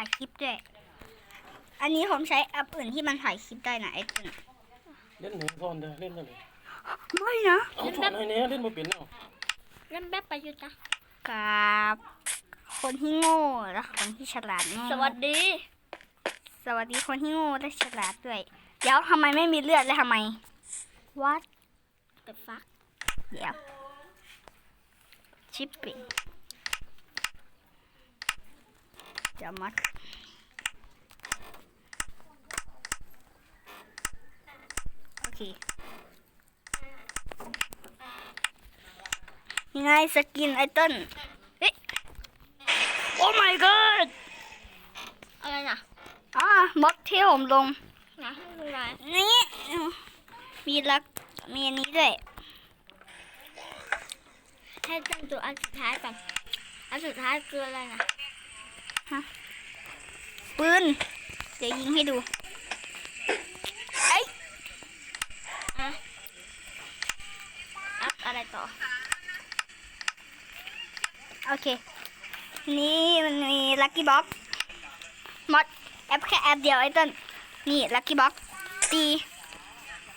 ถ่ายคลิปด้วย อันนี้ผมใช้แอปอื่นที่มันถ่ายคลิปได้นะไอ้ตึนเล่นหนูซ่อนเด้อเล่นกันเลยไม่นะเอาสอนให้แหน่เล่นบ่เป็นเนาะเล่นแบบประยุทธ์นะกับ คนที่โง่และคนที่ฉลาดโง่สวัสดี สวัสดีคนที่โง่และฉลาดด้วย เดี๋ยวทำไมไม่มีเลือดและทำไม What the fuck เดี๋ยวชิปปิ้ง เดี๋ยวมัดโอเคยังไงสกินไอเติ้ลเฮ้ยโอ้ my god อะไรนะอ่าม็อดที่ผมลงนะไม่เป็นไรนี่มีลักมีอันนี้ด้วยให้เต้นตัวอันสุดท้ายก่อนอันสุดท้ายคืออะไรนะ ปืนเดี๋ยวยิงให้ดูไอ้ยอะอัพอะไรต่อ โอเค นี่มันมีลัคกี้บ็อกมอดแอปแค่แอปเดียวไอ้ต้น นี่ลัคกี้บ็อกตี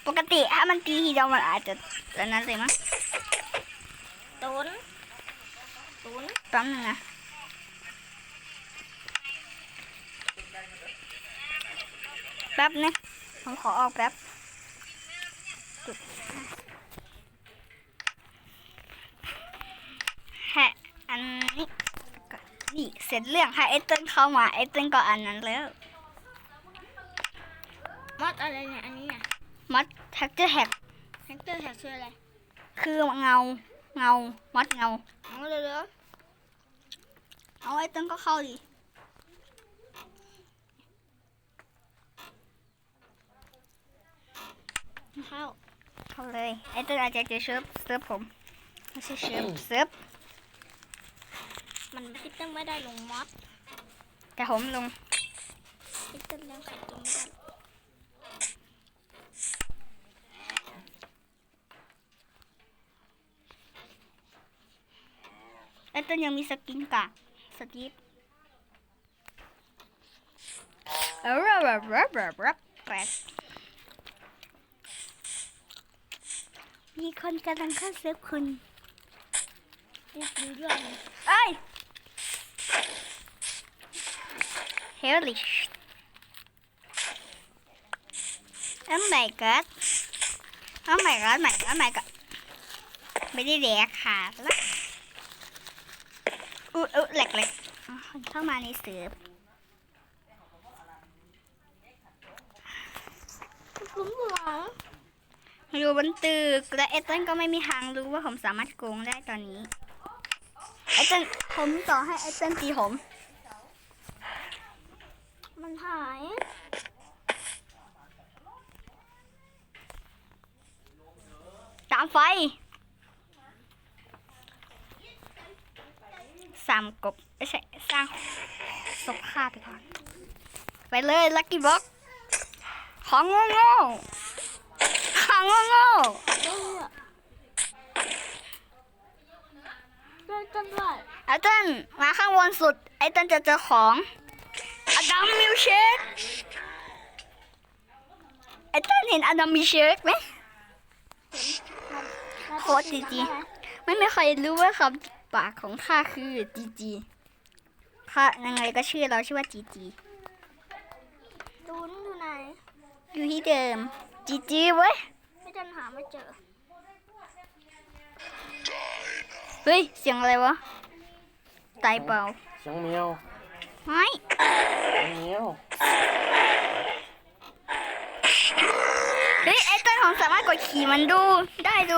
ปกติถ้ามันตีทีเดียวมันอาจจะอันนั้นเลยมั้งตุนตุนแป๊บนึงนะ ป๊บนะผมขอออกแป๊บจุดแฮะอันนี้ก็นี่เสร็จเรื่องให้ไอ้เติ้ลเข้ามาไอ้เติ้ลก็อันนั้นแล้วมอดอะไรเนี่ยอันนี้เนี่ยมัดแท็กเจอร์แฮกแฮกเตอร์แฮกคืออะไร คือเงาเงามัดเงาเอาเร็วเอาไอ้เติ้ลก็เข้าดิ เข้าเข้าเลยไอ้เติ้ลอาจจะเจอเซิร์ฟเซิร์ฟผมไม่ใช่เซิร์ฟเซิร์ฟมันพี่เต้นไม่ได้ลงมอดแต่ผมลงพี่เต้นยังขัดตัวไม่ได้ไอ้ต้นยังมีสกินกากสกิปเออรับรับรับรับรับแปด มีคนกำลังเข้าเซฟคุณนี่คือเรื่องเอ้ยเฮลิช Oh my god Oh my god my god my god ไม่ได้แดกขาดละอุ๊ยอุ๊ยแหลกแหลกอ๋อเข้ามาในเสือคุ้มหวัง อยู่บนตึกและเอตเติ้ลก็ไม่มีทางรู้ว่าผมสามารถโกงได้ตอนนี้ไอเติ้ลผมต่อให้ไอเติ้ลตีผมมันหาย ตามไฟ สามกบไม่ใช่สร้างศพฆ่าไปก่อน ไปเลย ลักกี้บ็อกของโง่โง่ๆ ของโง่โง่เด้อเต้นเต้นด้วยๆไอเติ้ลมาข้างบนสุด ไอเติ้ลจะเจอของอดัมมิลเชคไอเติ้ลเห็นอดัมมิลเชคไหมโคตรจริงไม่มีใครรู้ว่าคำปากของข้าคือจีจีข้ายังไงก็ชื่อเราชื่อว่าจีจีตูนอยู่ไหนอยู่ที่เดิม จีจีเว้ยไม่เต้นหาไม่เจอ เฮ้ย เสียงอะไรวะตายเปล่าเสียงแมวไม่เสียงแมวเฮ้ยไอ้ต้นของสามารถกดขี่มันดูได้ดู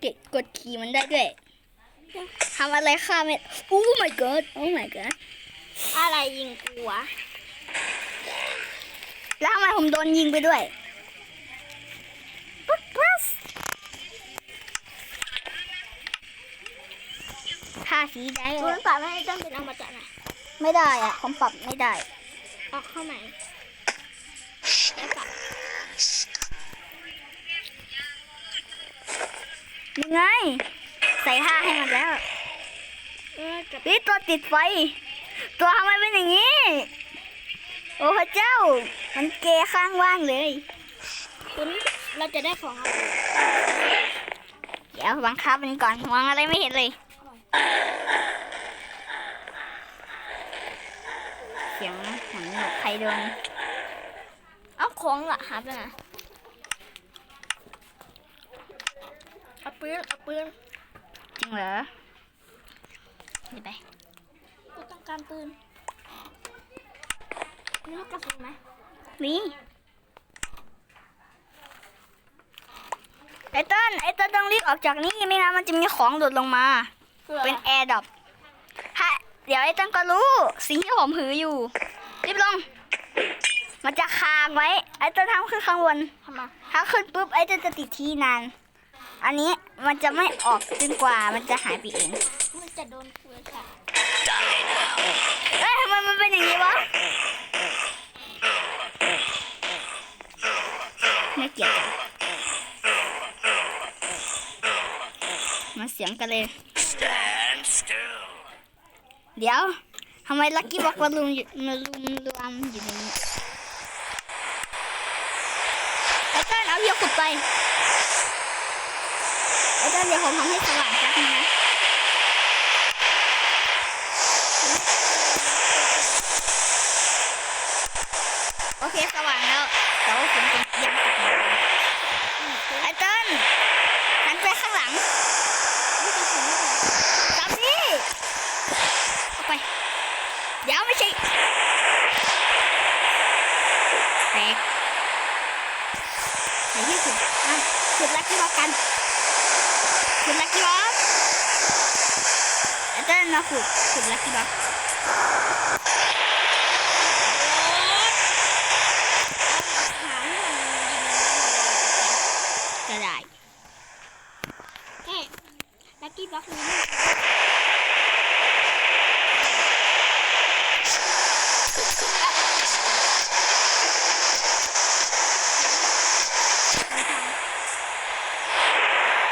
เกดกดขี่มันได้ด้วยทำอะไรข้าไม่โอ้ my god โอ้ my god อะไรยิงกูวะแล้วทำไมผมโดนยิงไปด้วย ค่าสีได้ตูนปรับให้เต้นเป็นอมตะหน่อยไม่ได้อะผมปรับไม่ได้ ออกเข้าใหม่แล้วปรับยังไง ใส่ท่าให้มันแล้วเออกับนี่ตัวติดไฟ ตัวทำไมเป็นอย่างนี้ โอ้พระเจ้า มันเกยข้างว่างเลย คุณเราจะได้ของอะไรเดี๋ยวบังคับมันก่อนมองอะไรไม่เห็นเลย เสียงเหมือนหนกใครโดนเอาของละหาไปไหนเอาปืนเอาปืนจริงเหรอนี่ไปกูต้องการปืนนี่ลูกกระสุนไหมนี่ไอ้ต้นไอ้ต้นต้องรีบออกจากนี่ไม่งั้นมันจะมีของหลุดลงมาคืออะไร เป็นแอร์ดรอปถ้าเดี๋ยวไอ้ต้นก็รู้ สิ่งที่ผมหืออยู่ รีบลง มันจะค้างไว้ ไอ้ต้นทำขึ้นข้างบนทำไมถ้าขึ้นปุ๊บไอ้ต้นจะติดที่นาน อันนี้มันจะไม่ออกจนกว่ามันจะหายไปเอง มันจะโดนปืนค่ะเอ้ยทำไมมันเป็นอย่างนี้วะไม่เกี่ยวกันมาเสียงกันเลย เดี๋ยวทำไมลักกี้บอกว่าลุ่มาลุมรวมอยู่ในนี้ไอ้เต้นเอาเหี้ยขุดไปไอ้เต้นเดี๋ยวผมทำให้สว่างแป๊บนึงนะโอเคสว่างแล้วแต่ว่าผมจะยังติดอยู่ไอ้เต้นหันไปข้างหลัง นี่กระสุนไม่พอ ตามนี้เอาไป เดี๋ยวไม่ใช่แตก ไหนที่สุดอะสุดลักกี้บอกกันสุดลักกี้บอกไอ้เต้นมาขุดสุดลักกี้บอกหาไม่ทันก็ได้แค่ลักกี้บ็อกนี้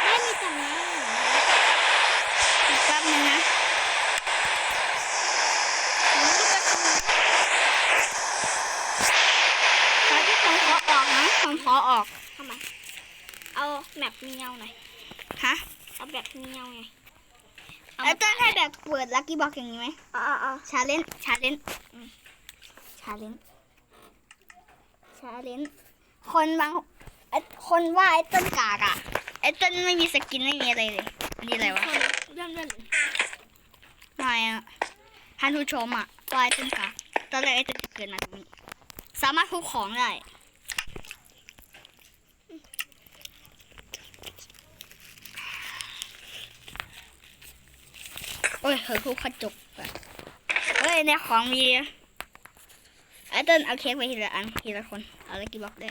ไม่มีแต่แม่ อีกแป๊บนึงนะตอนที่ผมขอออกนะผมขอออก ทำไม เอาแบบเมียวหน่อย ฮะ เอาแบบเมียวไง แล้วจะให้แบบเปิดลักกี้บอกอย่างนี้ไหมเอาเอาเอาชาเลนชาเลนชาเลนชาเลนคนบางไอ้คนว่าไอ้ต้นกากอะไอ้ต้นไม่มีสกินไม่มีอะไรเลยอันนี้อะไรวะเริ่มเริ่มไม่อะท่านผู้ชมอะว่าไอ้ต้นกากตอนแรกไอ้ต้นจะเกิดมาตรงนี้สามารถคุกของได้ อ้ยเฮ้ยคุกกระจกอะเฮ้ยในของมีไอ้ต้นเอาเค้กไปทีละอันทีละคนเอาอะไรกี่บล็อกได้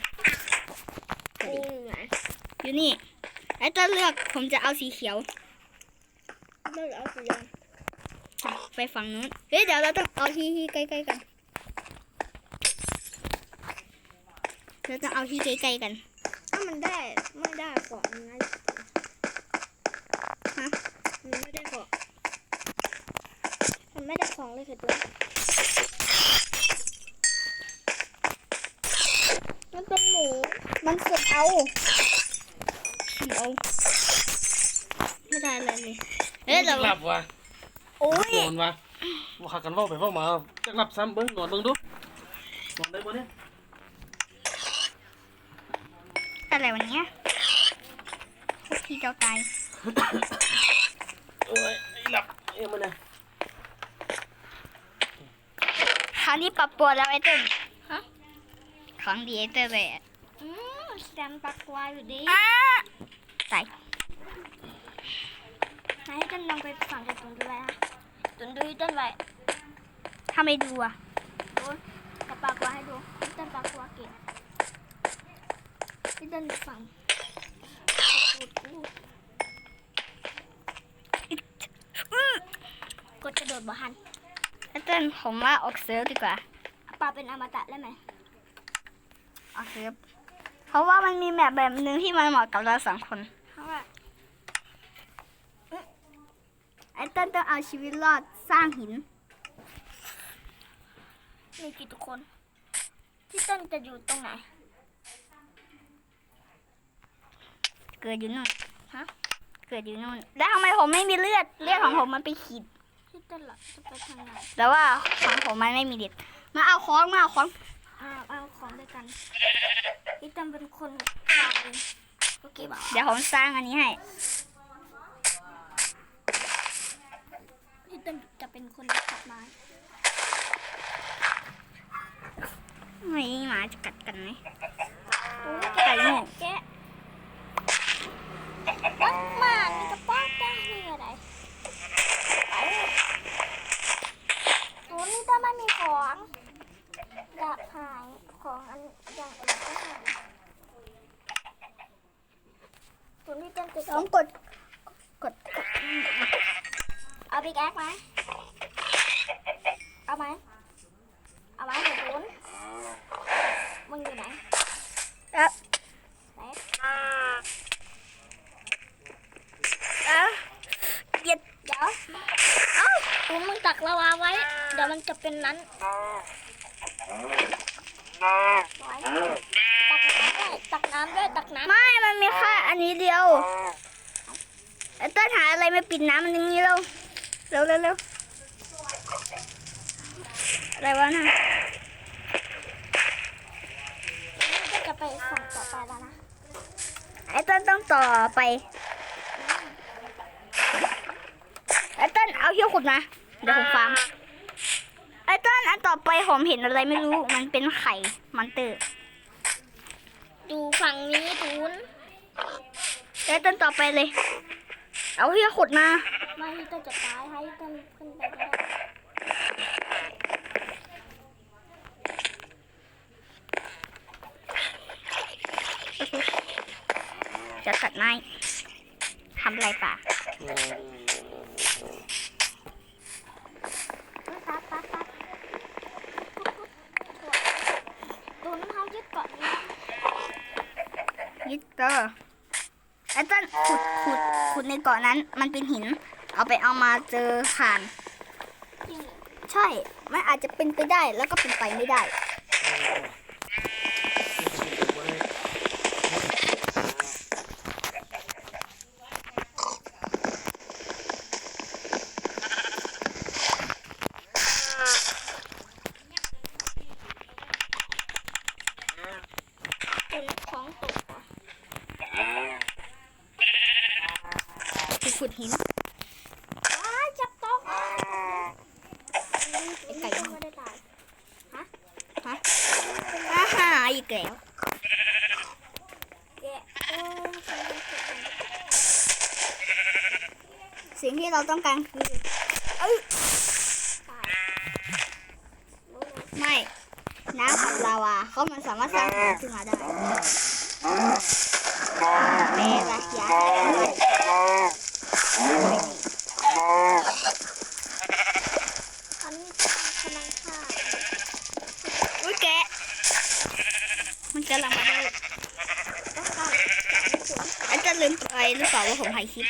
นี่ไงอยู่นี่ไอ้ต้นเลือกผมจะเอาสีเขียวเริ่มเอาสีแดงไปฝั่งนู้นเฮ้ยเดี๋ยวเราต้องเอาที่ที่ใกล้ๆกันเราต้องเอาที่ใกล้ๆกัน ถ้ามันได้ไม่ได้ของมันนะฮะมันไม่ได้ของมัน ไม่ได้ของเลยคือตัวมันเป็นหมู มันสุดเอาเอาไม่ได้เลยเลยเฮ้ยเราหลับว่ะโอ้ยนอนว่ะว่าขากันเว่าไปเว่ามาจะหลับซ้ำเบิ้งนอนเบิ้งดูนอนได้ปะเนี่ยอะไรวันนี้พี่เจ้าตายเอ้ยไอ้หลับเอ้ยมันเนี่ย ค ราวนี้ปรับตัวแล้วไอ้เต้นฮะ ของดีไอ้เต้นเลยอะอืมแซมปักวายอยู่ดีอ้าตายนายให้ต้นลองไปฝังกับตุนดูไว้นะตุนดูให้ต้นไว้ถ้าไม่ดูอะดูกับปากวาให้ดูให้ต้นปากวาเก่งให้ต้นฝังกูดกูอื้อกดกระโดดบ่หัน ไอ้เต้นผมว่าออกเซิร์ฟดีกว่าปลาเป็นอมตะได้ไหมออกเซิร์ฟเพราะว่ามันมีแบบแบบหนึ่งที่มันเหมาะกับเราสองคนเพราะว่าไอ้เต้นต้องเอาชีวิตรอดสร้างหินมีกี่ทุกคนพี่เต้นจะอยู่ตรงไหน เกิดอยู่นู่นฮะเกิดอยู่นู่นแล้วทำไมผมไม่มีเลือด เลือดของผมมันไปขีด พี่เต้นเหรอจะไปทางไหนแต่ว่าของผมมันไม่มีเด็ด มาเอาค้องมาเอาค้องเอาเอาของด้วยกันพี่เต้นเป็นคนวางเองโอเคบอกเดี๋ยวผมสร้างอันนี้ให้พี่เต้นจะเป็นคนตัดไม้ไม่หมาจะกัดกันไหมโอ้ยไก่โง่แกะปักมานี่กระป๋องแกะนี่อะไรไปตัวนี้ถ้าไม่มีของจะหาย ของอันอย่างอื่นก็หายตัวนี้เต้นจะต้องกดกดเอาบิ๊กแอคไหมเอาไหมเอาไหมเหตุผลมึงอยู่ไหนเอ๊ะไหนเอ๊ะเหยียดเดี๋ยวเอ้าคุณมึงตักละวาไว้ เดี๋ยวมันจะเป็นนั้นไว้ ตักน้ำด้วยตักน้ำด้วยตักน้ไม่ มันมีแค่อันนี้เดียวไอ้ต้นหาอะไรมาปิดน้ำมันอย่างนี้เร็วเร็วเร็วเร็วอะไรวะน่ะำก็จะไปฝั่งต่อไปแล้วนะ ไอ้ต้นต้องต่อไป ไอ้ต้นเอาเขี้ยวขุดมา เดี๋ยวผมฟังไอ้ ต้นอันต่อไปผมเห็นอะไรไม่รู้ มันเป็นไข่มอนเตอร์ ดูฝั่งนี้ทูนไอ้ต้นต่อไปเลย เอาเขี้ยวขุดมาไม่ให้ต้นจะตายให้ต้นขึ้นไปก็ได้จะตัดไม้ทำอะไรป่ะ ปั๊บปั๊บปั๊บตัวน้ำเท้ายึดเกาะนี้ ยิตเตอร์ไอ้ต้นขุด ขุดในเกาะนั้น มันเป็นหิน เอาไปเอามาเจอผ่าน ใช่ มันอาจจะเป็นไปได้แล้วก็เป็นไปไม่ได้ เป็นของตกเหรอ ขุดขุดหินว้ายจับตกไอ้ไก่ไม่ได้ตายฮะอาหาอีกแล้วแกะโอ้ยทำไมเกิดเป็นสิ่งที่เราต้องการคือเอ้ยตายรู้เลยไม่ น้ำกับลาวาเขามันสามารถสร้างหินขึ้นมาได้เปราเซีย อันนี้กำลังฆ่าอุ้ยแกะมันกำลังมาได้ต้องฆ่าจากไม่ถึงอาจจะลืมไปหรือเปล่าว่าผมถ่ายคลิป